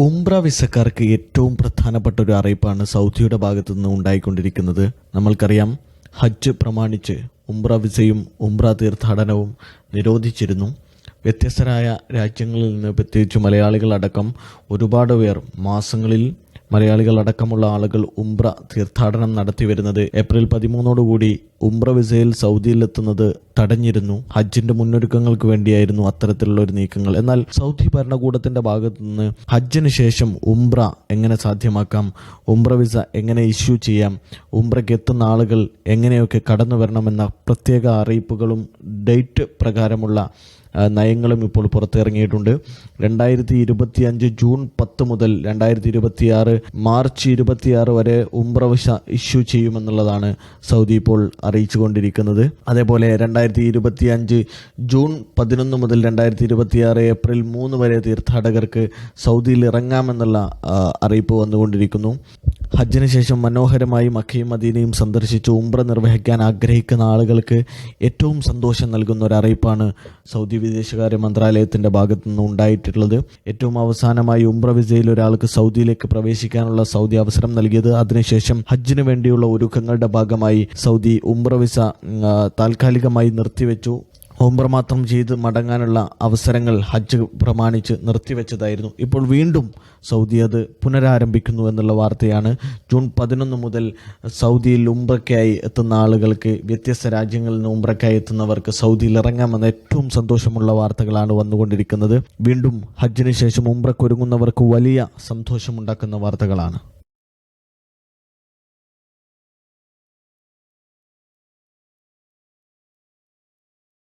ഉംറ വിസക്കാർക്ക് ഏറ്റവും പ്രധാനപ്പെട്ട ഒരു അറിയിപ്പാണ് സൗദിയുടെ ഭാഗത്തു നിന്ന് ഉണ്ടായിക്കൊണ്ടിരിക്കുന്നത്. നമ്മൾക്കറിയാം ഹജ്ജ് പ്രമാണിച്ച് ഉംറ വിസയും ഉംറ തീർത്ഥാടനവും നിരോധിച്ചിരുന്നു. വ്യത്യസ്തരായ രാജ്യങ്ങളിൽ നിന്ന് പ്രത്യേകിച്ച് മലയാളികളടക്കം ഒരുപാട് പേർ മാസങ്ങളിൽ മലയാളികൾ അടക്കമുള്ള ആളുകൾ ഉംറ തീർത്ഥാടനം നടത്തി വരുന്നത് ഏപ്രിൽ പതിമൂന്നോടുകൂടി ഉംറ വിസയിൽ സൗദിയിലെത്തുന്നത് തടഞ്ഞിരുന്നു. ഹജ്ജിന്റെ മുന്നൊരുക്കങ്ങൾക്ക് വേണ്ടിയായിരുന്നു അത്തരത്തിലുള്ള ഒരു നീക്കങ്ങൾ. എന്നാൽ സൗദി ഭരണകൂടത്തിന്റെ ഭാഗത്തു നിന്ന് ഹജ്ജിന് ശേഷം ഉംറ എങ്ങനെ സാധ്യമാക്കാം? ഉംറ വിസ എങ്ങനെ ഇഷ്യൂ ചെയ്യാം? ഉംറയ്ക്ക് എത്തുന്ന ആളുകൾ എങ്ങനെയൊക്കെ കടന്നു വരണമെന്ന പ്രത്യേക അറിയിപ്പുകളും ഡേറ്റ് പ്രകാരമുള്ള നയങ്ങളും ഇപ്പോൾ പുറത്തിറങ്ങിയിട്ടുണ്ട്. രണ്ടായിരത്തി ഇരുപത്തി അഞ്ച് ജൂൺ പത്ത് മുതൽ രണ്ടായിരത്തി ഇരുപത്തി ആറ് മാർച്ച് ഇരുപത്തിയാറ് വരെ ഉംറ വിസ ഇഷ്യൂ ചെയ്യുമെന്നുള്ളതാണ് സൗദി ഇപ്പോൾ അറിയിച്ചു കൊണ്ടിരിക്കുന്നത് അതേപോലെ രണ്ടായിരത്തി ഇരുപത്തി അഞ്ച് ജൂൺ പതിനൊന്ന് മുതൽ രണ്ടായിരത്തി ഇരുപത്തി ആറ് ഏപ്രിൽ മൂന്ന് വരെ തീർത്ഥാടകർക്ക് സൗദിയിൽ ഇറങ്ങാമെന്നുള്ള അറിയിപ്പ് വന്നുകൊണ്ടിരിക്കുന്നു. ഹജ്ജിന് ശേഷം മനോഹരമായി മക്കയും മദീനയും സന്ദർശിച്ച് ഉംറ നിർവഹിക്കാൻ ആഗ്രഹിക്കുന്ന ആളുകൾക്ക് ഏറ്റവും സന്തോഷം നൽകുന്ന ഒരു അറിയിപ്പാണ് സൗദി വിദേശകാര്യ മന്ത്രാലയത്തിന്റെ ഭാഗത്തു നിന്ന് ഉണ്ടായിട്ടുള്ളത്. ഏറ്റവും അവസാനമായി ഉംറ വിസയിൽ ഒരാൾക്ക് സൗദിയിലേക്ക് പ്രവേശിക്കാനുള്ള സൗദി അവസരം നൽകിയത്. അതിനുശേഷം ഹജ്ജിന് വേണ്ടിയുള്ള ഒരുക്കങ്ങളുടെ ഭാഗമായി സൗദി ഉംറ വിസ താൽക്കാലികമായി നിർത്തിവെച്ചു. ഉംറ മാത്രം ചെയ്ത് മടങ്ങാനുള്ള അവസരങ്ങൾ ഹജ്ജ് പ്രമാണിച്ച് നിർത്തിവെച്ചതായിരുന്നു. ഇപ്പോൾ വീണ്ടും സൗദി അത് പുനരാരംഭിക്കുന്നു എന്നുള്ള വാർത്തയാണ്. ജൂൺ പതിനൊന്ന് മുതൽ സൗദിയിൽ ഉംറയ്ക്കായി എത്തുന്ന ആളുകൾക്ക് വ്യത്യസ്ത രാജ്യങ്ങളിൽ നിന്ന് ഉംറയ്ക്കായി എത്തുന്നവർക്ക് സൗദിയിൽ ഇറങ്ങാമെന്ന ഏറ്റവും സന്തോഷമുള്ള വാർത്തകളാണ് വന്നുകൊണ്ടിരിക്കുന്നത്. വീണ്ടും ഹജ്ജിന് ശേഷം ഉംറയ്ക്കൊരുങ്ങുന്നവർക്ക് വലിയ സന്തോഷമുണ്ടാക്കുന്ന വാർത്തകളാണ്.